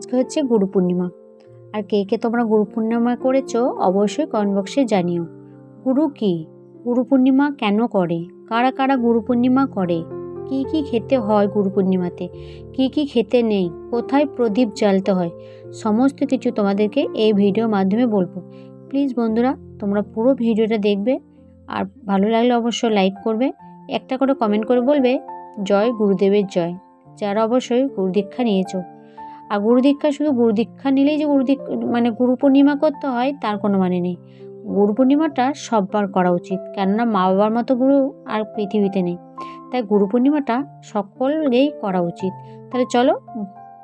আজকে হচ্ছে গুরু পূর্ণিমা। আর কে কে তোমরা গুরু পূর্ণিমা করেছ, অবশ্যই কমেন্ট বক্সে জানিও। গুরু কি? গুরু পূর্ণিমা কেন করে? কারা কারা গুরু পূর্ণিমা করে? কি কি খেতে হয় গুরু পূর্ণিমাতে? কি কি খেতে নেই? কোথায় প্রদীপ জ্বালতে হয়? সমস্ত কিছু তোমাদেরকে এই ভিডিওর মাধ্যমে বলব। প্লিজ বন্ধুরা, তোমরা পুরো ভিডিওটা দেখবে। আর ভালো লাগলে অবশ্যই লাইক করবে। একটা করে কমেন্ট করে বলবে, জয় গুরুদেবের জয়। যারা অবশ্যই গুরু দীক্ষা নিয়েছো। আর গুরু দীক্ষা শুধু গুরু দীক্ষা নিলেই যে গুরু মানে গুরু পূর্ণিমা করতে হয়, তার কোনো মানে নেই। গুরু পূর্ণিমাটা সববার করা উচিত, কেননা মা বাবার মতো গুরু আর পৃথিবীতে নেই। তাই গুরু পূর্ণিমাটা সকলকেই করা উচিত। তাহলে চলো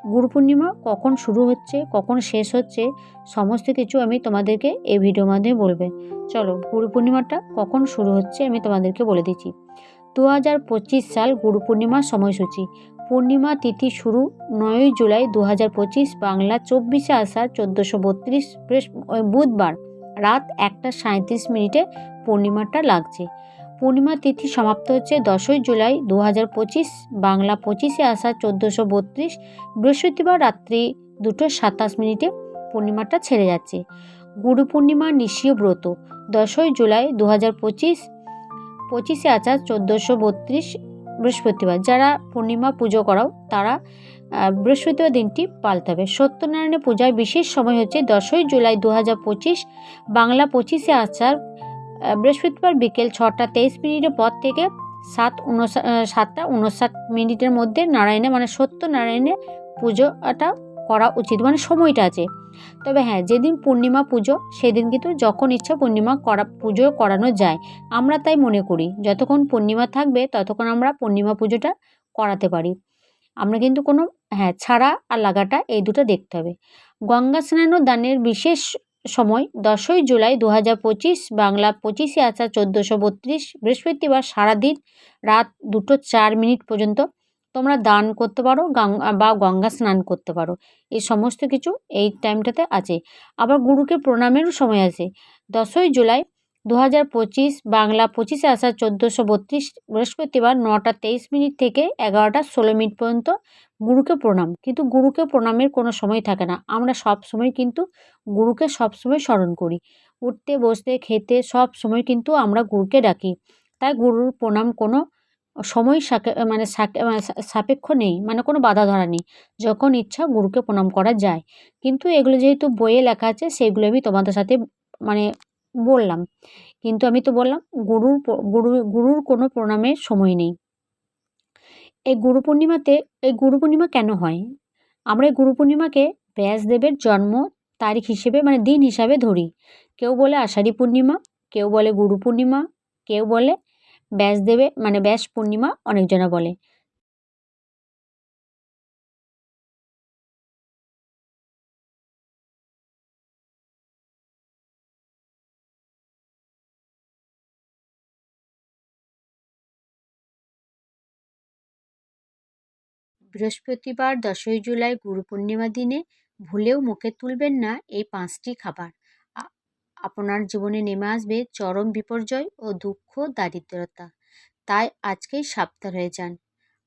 গুরু পূর্ণিমা কখন শুরু হচ্ছে, কখন শেষ হচ্ছে, সমস্ত কিছু আমি তোমাদেরকে এই ভিডিওর মাধ্যমে বলবে। চলো গুরু পূর্ণিমাটা কখন শুরু হচ্ছে আমি তোমাদেরকে বলে দিচ্ছি। দু হাজার পঁচিশ সাল গুরু পূর্ণিমার সময়সূচি। পূর্ণিমা তিথি শুরু নয়ই জুলাই দু হাজার পঁচিশ বাংলা চব্বিশে আষাঢ় চোদ্দোশো বত্রিশ বুধবার রাত একটা সাঁত্রিশ মিনিটে পূর্ণিমাটা লাগছে। পূর্ণিমা তিথি সমাপ্ত হচ্ছে দশই জুলাই দু হাজার পঁচিশ বাংলা পঁচিশে আষাঢ় চোদ্দোশো বত্রিশ বৃহস্পতিবার রাত্রি দুটো সাতাশ মিনিটে পূর্ণিমাটা ছেড়ে যাচ্ছে। গুরু পূর্ণিমা নিশীয় ব্রত দশই জুলাই দু হাজার পঁচিশ পঁচিশে আচার চোদ্দোশো বত্রিশ বৃহস্পতিবার, যারা পূর্ণিমা পুজো করাও, তারা বৃহস্পতিবার দিনটি পালতে হবে। সত্যনারায়ণের পূজায় বিশেষ সময় হচ্ছে দশই জুলাই দু হাজার পঁচিশ, বাংলা পঁচিশে আচার বৃহস্পতিবার বিকেল ছটা তেইশ মিনিটের পর থেকে সাত উনষাট সাতটা উনষাট মিনিটের মধ্যে নারায়ণে মানে সত্যনারায়ণের পুজোটা করা উচিত মানে সময়টা আছে। তবে হ্যাঁ যেদিন পূর্ণিমা পুজো, সেদিন কিন্তু যখন ইচ্ছা পূর্ণিমা করা, পুজো করানো যায়। আমরা তাই মনে করি, যতক্ষণ পূর্ণিমা থাকবে, ততক্ষণ আমরা পূর্ণিমা পুজোটা করাতে পারি। আমরা কিন্তু কোনো হ্যাঁ ছাড়া আর লাগাটা এই দুটো দেখতে হবে। গঙ্গা স্নান ও দানের বিশেষ সময় দশই জুলাই দু হাজার পঁচিশ, বাংলা পঁচিশে আচার চোদ্দোশো বত্রিশ, বৃহস্পতিবার সারাদিন রাত দুটো চার মিনিট পর্যন্ত তোমরা দান করতে পারো বা গঙ্গা স্নান করতে পারো। এই সমস্ত কিছু এই টাইমটাতে আছে। আবার গুরুকে প্রণামেরও সময় আছে। দশই জুলাই দু হাজার পঁচিশ, বাংলা পঁচিশে আষাঢ় চোদ্দোশো বত্রিশ, বৃহস্পতিবার নটা তেইশ মিনিট থেকে এগারোটা ষোলো মিনিট পর্যন্ত গুরুকে প্রণাম। কিন্তু গুরুকে প্রণামের কোনো সময় থাকে না। আমরা সব সময় কিন্তু গুরুকে সব সময় স্মরণ করি। উঠতে, বসতে, খেতে সব সময় কিন্তু আমরা গুরুকে ডাকি। তাই গুরুর প্রণাম কোনো সময় মানে সাপেক্ষ নেই মানে কোনো বাধা ধরা নেই। যখন ইচ্ছা গুরুকে প্রণাম করা যায়। কিন্তু এগুলো যেহেতু বইয়ে লেখা আছে, সেগুলো আমি তোমাদের সাথে মানে বললাম। কিন্তু আমি তো বললাম, গুরুর গুরু, গুরুর কোনো প্রণামের সময় নেই। এই গুরু পূর্ণিমাতে, এই গুরু পূর্ণিমা কেন হয়? আমরা এই গুরু পূর্ণিমাকে ব্যাসদেবের জন্ম তারিখ হিসেবে মানে দিন হিসাবে ধরি। কেউ বলে আষাঢ়ী পূর্ণিমা, কেউ বলে গুরু পূর্ণিমা, কেউ বলে ব্যাসদেবে মানে ব্যাস পূর্ণিমা অনেকজনা বলে। বৃহস্পতিবার দশই জুলাই গুরু পূর্ণিমা দিনে ভুলেও মুখে তুলবেন না এই পাঁচটি খাবার। আপনার জীবনে নেমে আসবে চরম বিপর্যয় ও দুঃখ, দারিদ্রতা। তাই আজকেই সাবধান হয়ে যান।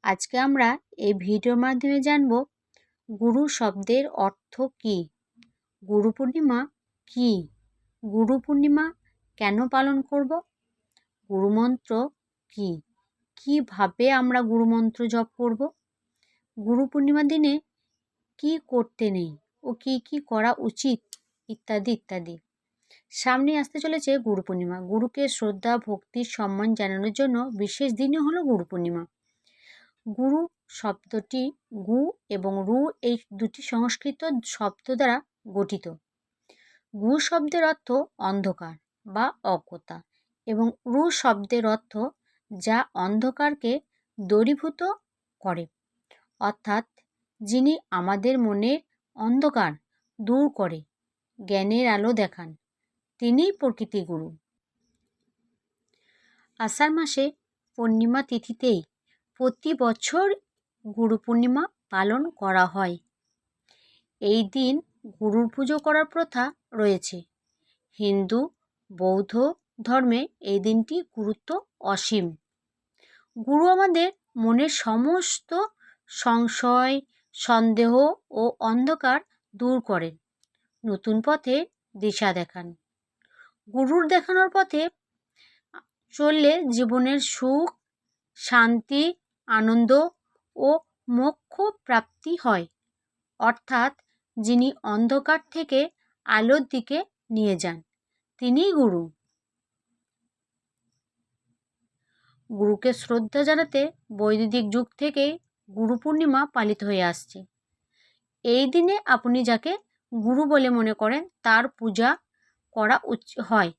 আজকে আমরা এই ভিডিওর মাধ্যমে জানব, গুরু শব্দের অর্থ কী? গুরু পূর্ণিমা কী? গুরু পূর্ণিমা কেন পালন করব? গুরুমন্ত্র কী? কীভাবে আমরা গুরুমন্ত্র জপ করব? গুরু পূর্ণিমার দিনে কি করতে নেই ও কি কি করা উচিত? ইত্যাদি ইত্যাদি। সামনে আসতে চলেছে গুরু পূর্ণিমা। গুরুকে শ্রদ্ধা ভক্তির সম্মান জানানোর জন্য বিশেষ দিনই হলো গুরু পূর্ণিমা। গুরু শব্দটি গু এবং রু এই দুটি সংস্কৃত শব্দ দ্বারা গঠিত। গু শব্দের অর্থ অন্ধকার বা অজ্ঞতা এবং রু শব্দের অর্থ যা অন্ধকারকে দূরীভূত করে। অর্থাৎ যিনি আমাদের মনের অন্ধকার দূর করে, জ্ঞানের আলো দেখান। তিনিই প্রকৃতি গুরু। আষাঢ় মাসে পূর্ণিমা তিথিতেই প্রতি বছর গুরু পূর্ণিমা পালন করা হয়। এই দিন গুরুর পুজো করার প্রথা রয়েছে। হিন্দু, বৌদ্ধ ধর্মে এই দিনটি গুরুত্ব অসীম। গুরু আমাদের মনের সমস্ত সংশয়, সন্দেহ ও অন্ধকার দূর করেন। নতুন পথে দিশা দেখান। গুরুর দেখানোর পথে চললে জীবনের সুখ, শান্তি, আনন্দ ও মোক্ষ প্রাপ্তি হয়। অর্থাৎ যিনি অন্ধকার থেকে আলোর দিকে নিয়ে যান, তিনিই গুরু। গুরুকে শ্রদ্ধা জানাতে বৈদিক যুগ থেকেই গুরু পূর্ণিমা পালিত হয়ে আসছে। এই দিনে আপনি যাকে গুরু বলে মনে করেন, তার পূজা করা উচ, হয়।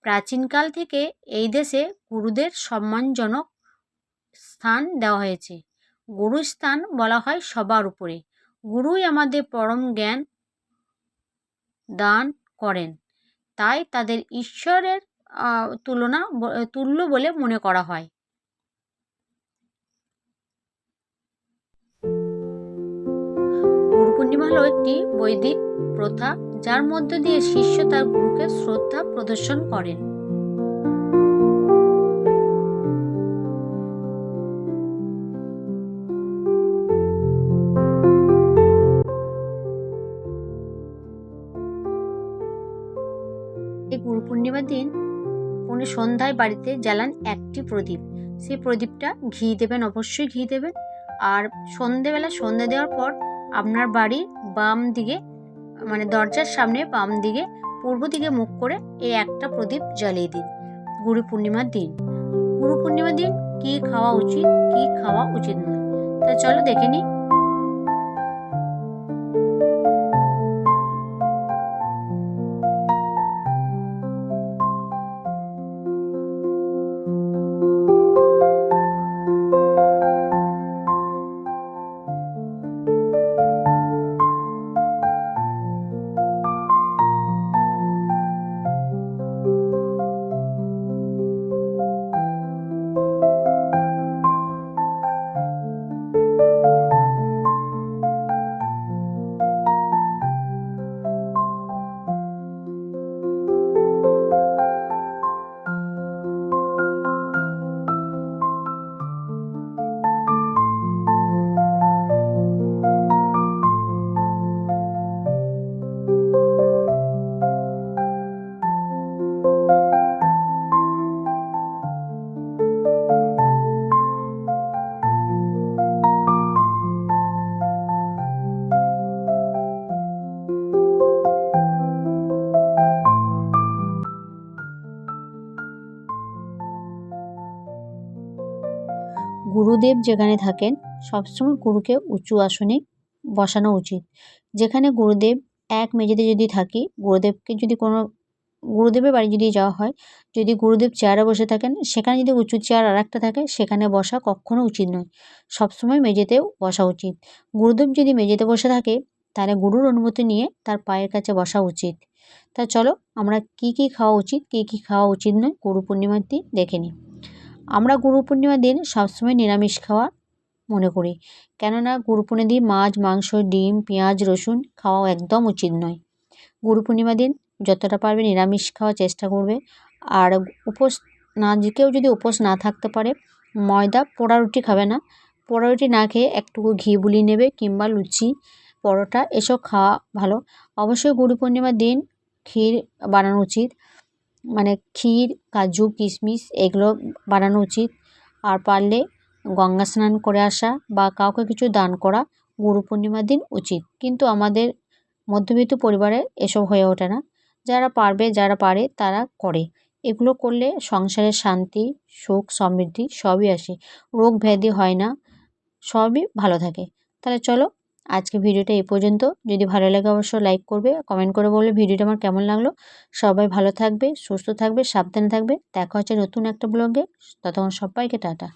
প্রাচীনকাল থেকে এই দেশে গুরুদের সম্মানজনক স্থান দেওয়া হয়েছে। গুরু স্থান বলা হয় সবার উপরে। গুরুই আমাদের পরম জ্ঞান দান করেন। তাই তাদের ঈশ্বরের তুলনা তুল্য বলে মনে করা হয়। গুরু পূর্ণিমা হলো একটি বৈদিক প্রথা। যার মধ্য দিয়ে শিষ্য তার গুরুকে শ্রদ্ধা প্রদর্শন করেন। গুরু পূর্ণিমার দিন উনি সন্ধ্যায় বাড়িতে জ্বালান একটি প্রদীপ। সেই প্রদীপটা ঘি দেবেন, অবশ্যই ঘি দেবেন। আর সন্ধেবেলা সন্ধে দেওয়ার পর আপনার বাড়ির বাম দিকে মানে দরজার সামনে বাম দিকে, পূর্ব দিকে মুখ করে এই একটা প্রদীপ জ্বালিয়ে দিন। গুরু পূর্ণিমার দিন। গুরু পূর্ণিমার দিন কি খাওয়া উচিত, কি খাওয়া উচিত নয়। তা চলো দেখে নিই। গুরুদেব যেখানে থাকেন, সবসময় গুরুকে উঁচু আসনে বসানো উচিত। যেখানে গুরুদেব এক মেঝেতে যদি থাকি, গুরুদেবকে যদি কোনো, গুরুদেবের বাড়ি যদি যাওয়া হয়, যদি গুরুদেব চেয়ারে বসে থাকেন, সেখানে যদি উঁচু চেয়ার আর একটা থাকে, সেখানে বসা কখনও উচিত নয়। সবসময় মেঝেতেও বসা উচিত। গুরুদেব যদি মেঝেতে বসে থাকে, তাহলে গুরুর অনুমতি নিয়ে তার পায়ের কাছে বসা উচিত। তা চলো, আমরা কি কি খাওয়া উচিত, কী কী খাওয়া উচিত নয়, গুরু পূর্ণিমার দিন দেখে নিই। আমরা গুরু পূর্ণিমার দিন সবসময় নিরামিষ খাওয়া মনে করি। কেননা গুরু পূর্ণিমার দিন মাছ, মাংস, ডিম, পেঁয়াজ, রসুন খাওয়া একদম উচিত নয়। গুরু পূর্ণিমার দিন যতটা পারবে নিরামিষ খাওয়ার চেষ্টা করবে। আর উপোস, না কেউ যদি উপোস না থাকতে পারে, ময়দা, পোড়া রুটি খাবে না। পোড়া রুটি না খেয়ে একটুকু ঘি বুলি নেবে কিংবা লুচি, পরোটা, এসব খাওয়া ভালো। অবশ্যই গুরু পূর্ণিমার দিন ক্ষীর বানানো উচিত। মানে ক্ষীর, কাজু, কিশমিশ এগুলো বানানো উচিত। আর পারলে গঙ্গা স্নান করে আসা বা কাউকে কিছু দান করা গুরু পূর্ণিমার দিন উচিত। কিন্তু আমাদের মধ্যবিত্ত পরিবারে এসব হয়ে ওঠে না। যারা পারবে, যারা পারে তারা করে। এগুলো করলে সংসারের শান্তি, সুখ, সমৃদ্ধি সবই আসে। রোগ ব্যাধি হয় না, সবই ভালো থাকে। তাহলে চলো আজকে ভিডিওটা এই পর্যন্ত। যদি ভালো লাগে অবশ্যই লাইক করবে, কমেন্ট করে বলবে ভিডিওটা আমার কেমন লাগল। সবাই ভালো থাকবে, সুস্থ থাকবে, সাবধানে থাকবে। দেখা হচ্ছে নতুন একটা ব্লগে। ততক্ষণ সবাইকে টাটা।